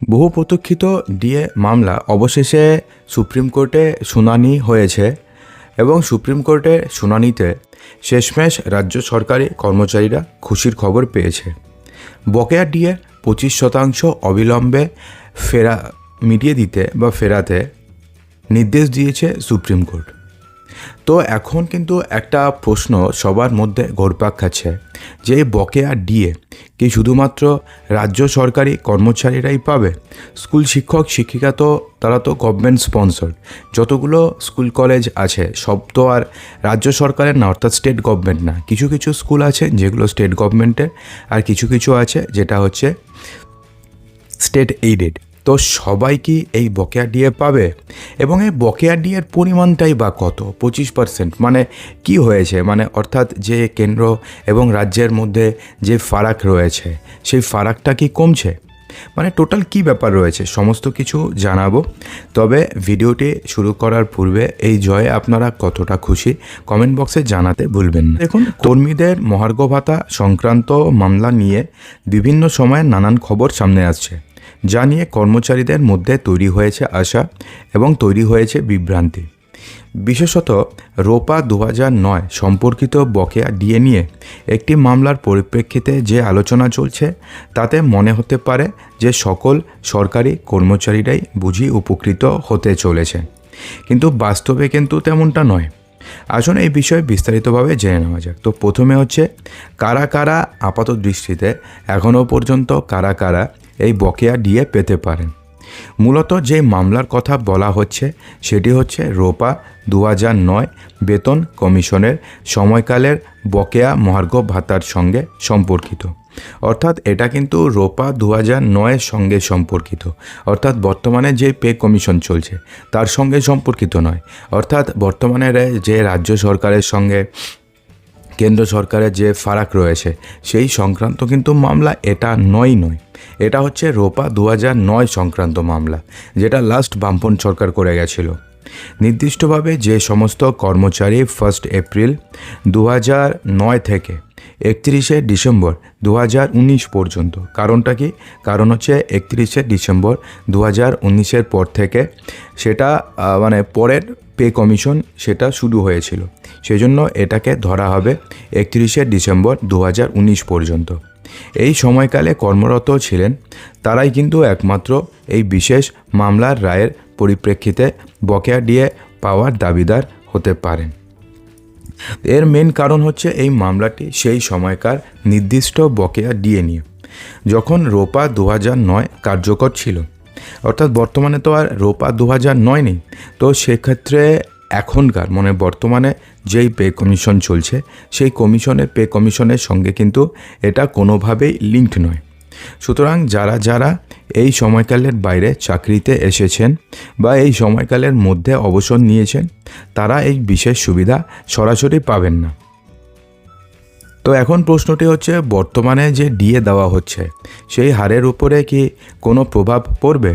বহু প্রতীক্ষিত ডিএ মামলা অবশেষে সুপ্রিম কোর্টে শুনানি হয়েছে এবং সুপ্রিম কোর্টের শুনানিতে শেষমেশ রাজ্য সরকারি কর্মচারীরা খুশির খবর পেয়েছে। বকেয়া ডিএ পঁচিশ শতাংশ অবিলম্বে ফেরা, মিটিয়ে দিতে বা ফেরাতে নির্দেশ দিয়েছে সুপ্রিম কোর্ট। তো এখন কিন্তু একটা প্রশ্ন সবার মধ্যে ঘোরপাক খাচ্ছে, যে বকেয়া ডিএ কি শুধুমাত্র রাজ্য সরকারি কর্মচারীরাই পাবে? স্কুল শিক্ষক, শিক্ষিকা তো, তারা তো গভর্নমেন্ট স্পন্সর্ড যতগুলো স্কুল কলেজ আছে, সব তো আর রাজ্য সরকারের না, অর্থাৎ স্টেট গভর্নমেন্ট না। কিছু কিছু স্কুল আছে যেগুলো স্টেট গভর্নমেন্টের আর কিছু কিছু আছে যেটা হচ্ছে স্টেট এইডেড তো সবাই কি এই বকেয়া ডিএ পাবে? এবং এই বকেয়া ডিএর পরিমাণটাই বা কত? পঁচিশ পার্সেন্ট মানে কি হয়েছে? মানে অর্থাৎ যে কেন্দ্র এবং রাজ্যের মধ্যে যে ফারাক রয়েছে সেই ফারাকটা কি কমছে? মানে টোটাল কি ব্যাপার রয়েছে? সমস্ত কিছু জানাব। তবে ভিডিওটি শুরু করার পূর্বে এই জয়ে আপনারা কতটা খুশি কমেন্ট বক্সে জানাতে ভুলবেন দেখুন কর্মীদের মহার্ঘ ভাতা সংক্রান্ত মামলা নিয়ে বিভিন্ন সময়ে নানান খবর সামনে আসছে। যা নিয়ে কর্মচারীদের মধ্যে তৈরি হয়েছে আশা এবং তৈরি হয়েছে বিভ্রান্তি। বিশেষত রোপা দু নয় সম্পর্কিত বকেয়া ডিএ নিয়ে একটি মামলার পরিপ্রেক্ষিতে যে আলোচনা চলছে, তাতে মনে হতে পারে যে সকল সরকারি কর্মচারীরাই বুঝি উপকৃত হতে চলেছে। কিন্তু বাস্তবে কিন্তু তেমনটা নয়। আসুন এই বিষয়ে বিস্তারিতভাবে জেনে নেওয়া যাক। তো প্রথমে হচ্ছে, কারা কারা আপাত দৃষ্টিতে এখনও পর্যন্ত কারা কারা এই বকেয়া ডিএ পেতে পারেন। মূলত যে মামলার কথা বলা হচ্ছে, সেটি হচ্ছে রোপা দু নয় বেতন কমিশনের সময়কালের বকেয়া মহার্ঘ ভাতার সঙ্গে সম্পর্কিত। অর্থাৎ এটা কিন্তু রোপা দু হাজার নয়ের সঙ্গে সম্পর্কিত। অর্থাৎ বর্তমানে যে পে কমিশন চলছে, তার সঙ্গে সম্পর্কিত নয়। অর্থাৎ বর্তমানে যে রাজ্য সরকারের সঙ্গে কেন্দ্র সরকারের যে ফারাক রয়েছে, সেই সংক্রান্ত কিন্তু মামলা এটা নয় নয়। এটা হচ্ছে রোপা দু নয় সংক্রান্ত মামলা, যেটা লাস্ট বামপন সরকার করে গেছিল। নির্দিষ্টভাবে যে সমস্ত কর্মচারী ফার্স্ট এপ্রিল দু নয় থেকে একত্রিশে ডিসেম্বর দু পর্যন্ত। কারণটা কি? কারণ হচ্ছে একত্রিশে ডিসেম্বর দু উনিশের পর থেকে সেটা মানে পরের পে কমিশন সেটা শুরু হয়েছিল। সেজন্য এটাকে ধরা হবে একত্রিশে ডিসেম্বর দু হাজার উনিশ পর্যন্ত। এই সময়কালে কর্মরত ছিলেন, তারাই কিন্তু একমাত্র এই বিশেষ মামলার রায়ের পরিপ্রেক্ষিতে বকেয়া দিয়ে পাওয়ার দাবিদার হতে পারেন। এর মেন কারণ হচ্ছে এই মামলাটি সেই সময়কার নির্দিষ্ট বকেয়া ডিএ নিয়ে যখন রোপা দু নয় কার্যকর ছিল। অর্থাৎ বর্তমানে তো আর রোপা দু নয় নেই, তো সেক্ষেত্রে এখনকার মানে বর্তমানে যেই পে কমিশন চলছে, সেই কমিশনের পে কমিশনের সঙ্গে কিন্তু এটা কোনোভাবেই লিঙ্কড নয়। সুতরাং যারা যারা এই সময়কালের বাইরে চাকরিতে এসেছেন বা এই সময়কালের মধ্যে অবসর নিয়েছেন, তারা এই বিশেষ সুবিধা সরাসরি পাবেন না। তো এখন প্রশ্নটি হচ্ছে, বর্তমানে যে ডিএ দেওয়া হচ্ছে, সেই হারের উপরে কি কোনো প্রভাব পড়বে?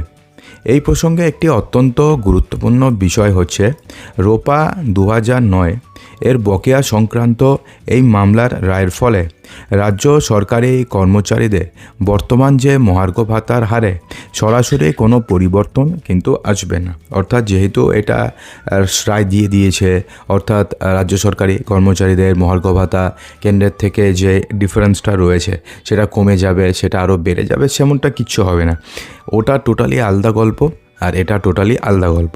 এই প্রসঙ্গে একটি অত্যন্ত গুরুত্বপূর্ণ বিষয় হচ্ছে, রোপা দু নয় এর বকেয়া সংক্রান্ত এই মামলার রায়ের ফলে রাজ্য সরকারি কর্মচারীদের বর্তমান যে মহার্ঘ ভাতার হারে সরাসরি কোনো পরিবর্তন কিন্তু আসবে না। অর্থাৎ যেহেতু এটা রায় দিয়ে দিয়েছে, অর্থাৎ রাজ্য সরকারি কর্মচারীদের মহার্ঘ ভাতা কেন্দ্রের থেকে যে ডিফারেন্সটা রয়েছে সেটা কমে যাবে, সেটা আরও বেড়ে যাবে, সেমনটা কিচ্ছু হবে না। ওটা টোটালি আলাদা গল্প আর এটা টোটালি আলাদা গল্প।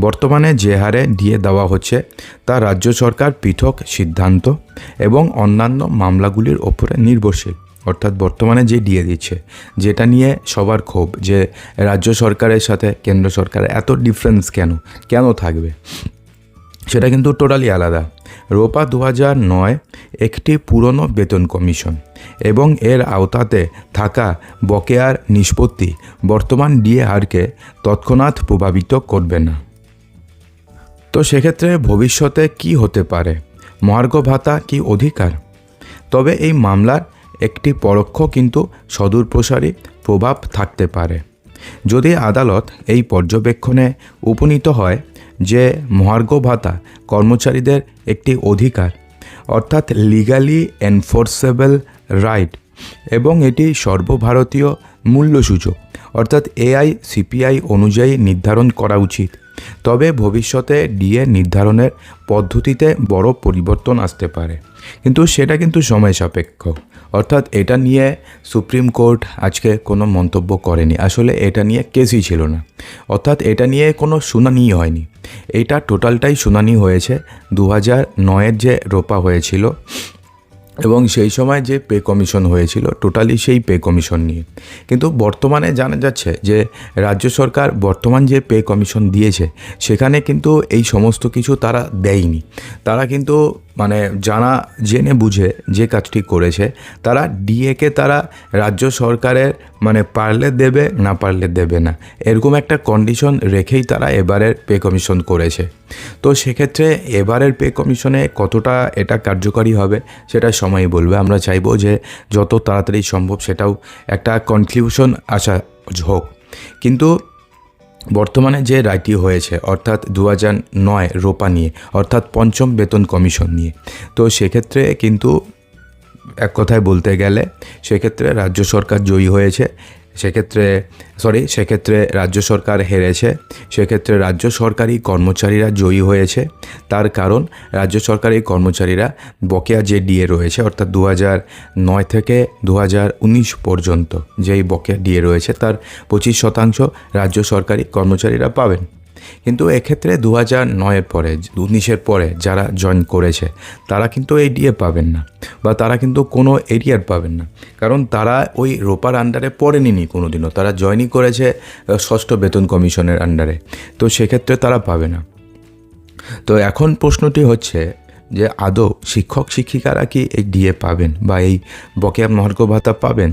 বর্তমানে যে হারে ডিএ দেওয়া হচ্ছে তা রাজ্য সরকার পৃথক সিদ্ধান্ত এবং অন্যান্য মামলাগুলির ওপরে নির্ভরশীল। অর্থাৎ বর্তমানে যে ডিএ দিচ্ছে, যেটা নিয়ে সবার ক্ষোভ যে রাজ্য সরকারের সাথে কেন্দ্র সরকারের এত ডিফারেন্স কেন? কেন থাকবে? সেটা কিন্তু টোটালি আলাদা। রোপা দু নয় একটি পুরনো বেতন কমিশন এবং এর আওতাতে থাকা বকেয়ার নিষ্পত্তি বর্তমান ডিএ হারকে তৎক্ষণাৎ প্রভাবিত করবে না। তো সেক্ষেত্রে ভবিষ্যতে কি হতে পারে? মহার্ঘ ভাতা কি অধিকার? তবে এই মামলার একটি পরোক্ষ কিন্তু সদূরপ্রসারী প্রভাব থাকতে পারে। যদি আদালত এই পর্যবেক্ষণে উপনীত হয় যে মহার্ঘ ভাতা কর্মচারীদের একটি অধিকার, অর্থাৎ লিগালি এনফোর্সেবল রাইট এবং এটি সর্বভারতীয় মূল্যসূচক, অর্থাৎ এআই সিপিআই অনুযায়ী নির্ধারণ করা উচিত তবে ভবিষ্যতে ডিএ নির্ধারণের পদ্ধতিতে বড় পরিবর্তন আসতে পারে। কিন্তু সেটা কিন্তু সময় সাপেক্ষ। অর্থাৎ এটা নিয়ে সুপ্রিম কোর্ট আজকে কোনো মন্তব্য করেনি। আসলে এটা নিয়ে কেসই ছিল না। অর্থাৎ এটা নিয়ে কোনো শুনানি হয়নি। এটা টোটালটাই শুনানি হয়েছে। দু হাজার নয়ের যে রোপা হয়েছিল এবং সেই সময় যে পে কমিশন হয়েছিল টোটালি সেই পে কমিশন নিয়ে। কিন্তু বর্তমানে জানা যাচ্ছে যে, রাজ্য সরকার বর্তমান যে পে কমিশন দিয়েছে, সেখানে কিন্তু এই সমস্ত কিছু তারা দেয়নি। তারা কিন্তু মানে জানা জেনে বুঝে যে কাজটি করেছে, তারা ডিএকে তারা রাজ্য সরকারের মানে পারলে দেবে, না পারলে দেবে না। এরকম একটা কন্ডিশন রেখেই তারা এবারের পে কমিশন করেছে। তো সেক্ষেত্রে এবারের পে কমিশনে কতটা এটা কার্যকারী হবে, সেটা সময় বলবে। আমরা চাইব যে যত তাড়াতাড়ি সম্ভব সেটাও একটা কনক্লিউশন আসা হোক। কিন্তু বর্তমানে যে রায়টি হয়েছে, অর্থাৎ দু হাজার নয় রোপা নিয়ে, অর্থাৎ পঞ্চম বেতন কমিশন নিয়ে, তো সেক্ষেত্রে কিন্তু এক কথায় বলতে গেলে, সেক্ষেত্রে রাজ্য সরকার জয়ী হয়েছে। সেক্ষেত্রে সরি সেক্ষেত্রে রাজ্য সরকার হেরেছে, সেক্ষেত্রে রাজ্য সরকারি কর্মচারীরা জয়ী হয়েছে। তার কারণ, রাজ্য সরকারি কর্মচারীরা বকেয়া যে ডিএ রয়েছে, অর্থাৎ দু নয় থেকে দু হাজার উনিশ পর্যন্ত যেই বকেয়া ডিএ রয়েছে, তার পঁচিশ শতাংশ রাজ্য সরকারি কর্মচারীরা পাবেন। কিন্তু এক্ষেত্রে দু হাজার নয়ের পরে উনিশের পরে যারা জয়েন করেছে, তারা কিন্তু এই ডিএ পাবেন না বা তারা কিন্তু কোনো এরিয়ার পাবেন না। কারণ তারা ওই রোপার আন্ডারে পড়েনি কোনো দিনও তারা জয়েনই করেছে ষষ্ঠ বেতন কমিশনের আন্ডারে তো সেক্ষেত্রে তারা পাবে না। তো এখন প্রশ্নটি হচ্ছে যে আদৌ শিক্ষক শিক্ষিকারা কি এই ডিএ পাবেন বা এই বকেয়া মহার্ঘ ভাতা পাবেন?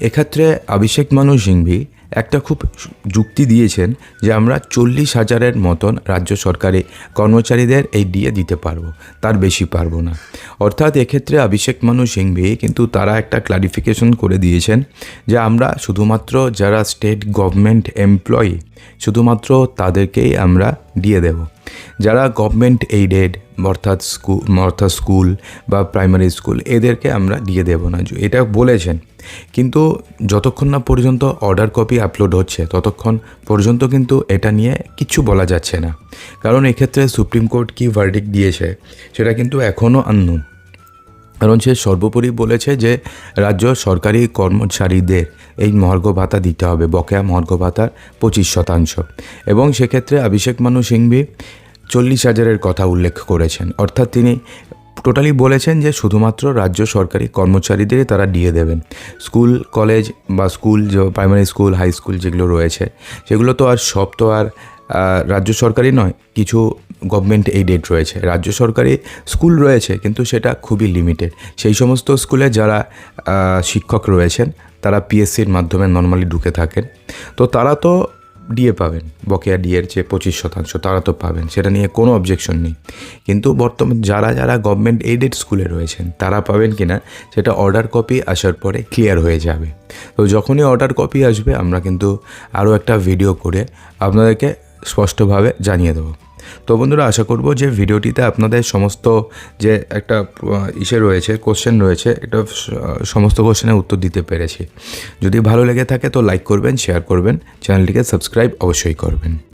এক্ষেত্রে অভিষেক মানু সিংভি একটা খুব যুক্তি দিয়েছেন যে আমরা চল্লিশ হাজারের মতন রাজ্য সরকারি কর্মচারীদের এই ডিএ দিতে পারব, তার বেশি পারব না। অর্থাৎ এক্ষেত্রে অভিষেক মানু সিংভি কিন্তু তারা একটা ক্লারিফিকেশন করে দিয়েছেন যে আমরা শুধুমাত্র যারা স্টেট গভর্নমেন্ট এমপ্লয়ি শুধুমাত্র তাদেরকেই আমরা দিয়ে দেব। যারা গভর্নমেন্ট এইডেড অর্থাৎ স্কুল অর্থাৎ স্কুল বা প্রাইমারি স্কুল এদেরকে আমরা দিয়ে দেব না এটা বলেছেন। কিন্তু যতক্ষণ না পর্যন্ত অর্ডার কপি আপলোড হচ্ছে, ততক্ষণ পর্যন্ত কিন্তু এটা নিয়ে কিচ্ছু বলা যাচ্ছে না। কারণ এক্ষেত্রে সুপ্রিম কোর্ট কি ভার্ডিক দিয়েছে, সেটা কিন্তু এখনও আননুন কারণ সে সর্বোপরি বলেছে যে রাজ্য সরকারি কর্মচারীদের এই মহার্ঘ ভাতা দিতে হবে, বকেয়া মহার্ঘ ভাতার পঁচিশ শতাংশ। এবং সেক্ষেত্রে অভিষেক মানু সিংভি চল্লিশ হাজারের কথা উল্লেখ করেছেন। অর্থাৎ তিনি টোটালি বলেছেন যে শুধুমাত্র রাজ্য সরকারি কর্মচারীদেরই তারা দিয়ে দেবেন। স্কুল, কলেজ বা স্কুল যে প্রাইমারি স্কুল, হাই স্কুল যেগুলো রয়েছে, সেগুলো তো আর সব তো আর রাজ্য সরকারি নয়, কিছু গভর্নমেন্ট এইডেড রয়েছে। রাজ্য সরকারি স্কুল রয়েছে, কিন্তু সেটা খুবই লিমিটেড সেই সমস্ত স্কুলে যারা শিক্ষক রয়েছেন, তারা পিএসসির মাধ্যমে নর্মালি ঢুকে থাকেন। তো তারা তো ডিএ পাবেন, বকেয়া ডিএর চেয়ে পঁচিশ শতাংশ, তারা তো পাবেন, সেটা নিয়ে কোনো অবজেকশন নেই। কিন্তু বর্তমান যারা যারা গভর্নমেন্ট এইডেড স্কুলে রয়েছেন, তারা পাবেন কি না সেটা অর্ডার কপি আসার পরে ক্লিয়ার হয়ে যাবে। তো যখনই অর্ডার কপি আসবে, আমরা কিন্তু আরও একটা ভিডিও করে আপনাদেরকে স্পষ্টভাবে জানিয়ে দেবো। তো বন্ধুরা, আশা করব যে ভিডিওটিতে আপনাদের সমস্ত যে একটা ইসে রয়েছে কোশ্চেন রয়েছে, এটা সমস্ত কোশ্চেনের উত্তর দিতে পেরেছি। যদি ভালো লেগে থাকে তো লাইক করবেন শেয়ার করবেন চ্যানেলটিকে সাবস্ক্রাইব অবশ্যই করবেন।